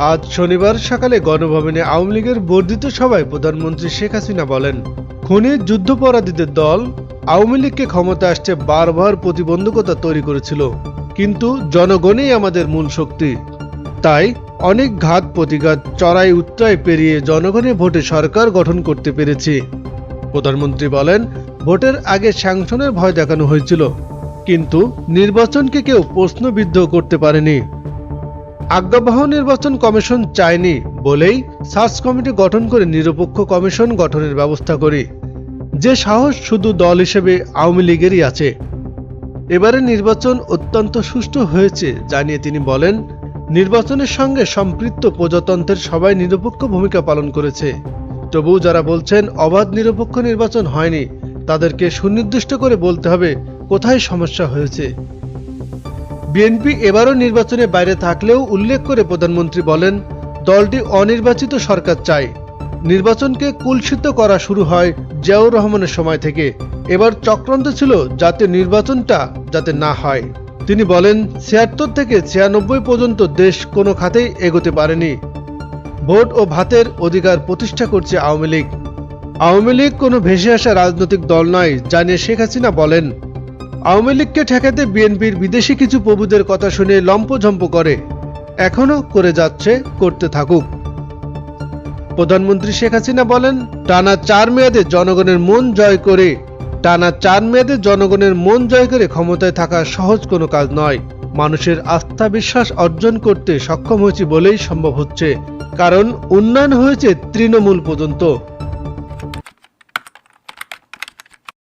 আজ শনিবার সকালে গণভবনে আওয়ামী লীগের বর্ধিত সভায় প্রধানমন্ত্রী শেখ হাসিনা বলেন খনির যুদ্ধপরাধীদের দল আওয়ামী লীগকে ক্ষমতা আসতে বারবার প্রতিবন্ধকতা তৈরি করেছিল, কিন্তু জনগণই আমাদের মূল শক্তি। তাই অনেক ঘাত প্রতিঘাত, চড়াই উত্তরায় পেরিয়ে জনগণের ভোটে সরকার গঠন করতে পেরেছি। প্রধানমন্ত্রী বলেন, ভোটের আগে স্যাংশনের ভয় দেখানো হয়েছিল, কিন্তু নির্বাচনকে কেউ প্রশ্নবিদ্ধ করতে পারেনি। আজ্ঞাবহ নির্বাচন কমিশন চায়নি বলেই সার্চ কমিটি গঠন করে নিরপেক্ষ কমিশন গঠনের ব্যবস্থা করি। যে সাহস শুধু দল হিসেবে আওয়ামী লীগেরই আছে। এবারে নির্বাচন অত্যন্ত সুষ্ঠু হয়েছে জানিয়ে তিনি বলেন, নির্বাচনের সঙ্গে সম্পৃক্ত প্রজাতন্ত্রের সবাই নিরপেক্ষ ভূমিকা পালন করেছে। তবুও যারা বলছেন অবাধ নিরপেক্ষ নির্বাচন হয়নি, তাদেরকে সুনির্দিষ্ট করে বলতে হবে কোথায় সমস্যা হয়েছে। বিএনপি এবারও নির্বাচনে বাইরে থাকলেও উল্লেখ করে প্রধানমন্ত্রী বলেন, দলটি অনির্বাচিত সরকার চায়। নির্বাচনকে কুলসিত করা শুরু হয় জিয়াউর রহমানের সময় থেকে। এবার চক্রান্ত ছিল যাতে নির্বাচনটা যাতে না হয়। তিনি বলেন, ছিয়াত্তর থেকে ছিয়ানব্বই পর্যন্ত দেশ কোনো খাতেই এগোতে পারেনি। ভোট ও ভাতের অধিকার প্রতিষ্ঠা করছে আওয়ামী লীগ। আওয়ামী লীগ কোনো ভেসে আসা রাজনৈতিক দল নয়, জানিয়ে শেখ হাসিনা বলেন আওয়ামী লীগকে ঠেকাতে বিএনপির বিদেশি কিছু প্রভুদের কথা শুনে লম্পঝম্প করে। এখনও করে যাচ্ছে, করতে থাকুক। প্রধানমন্ত্রী শেখ হাসিনা বলেন, টানা চার মেয়াদে জনগণের মন জয় করে, টানা চার মেয়াদে জনগণের মন জয় করে ক্ষমতায় থাকা সহজ কোনো কাজ নয়। মানুষের আস্থা বিশ্বাস অর্জন করতে সক্ষম হয়েছি বলেই সম্ভব হচ্ছে। কারণ উন্নয়ন হয়েছে তৃণমূল পর্যন্ত।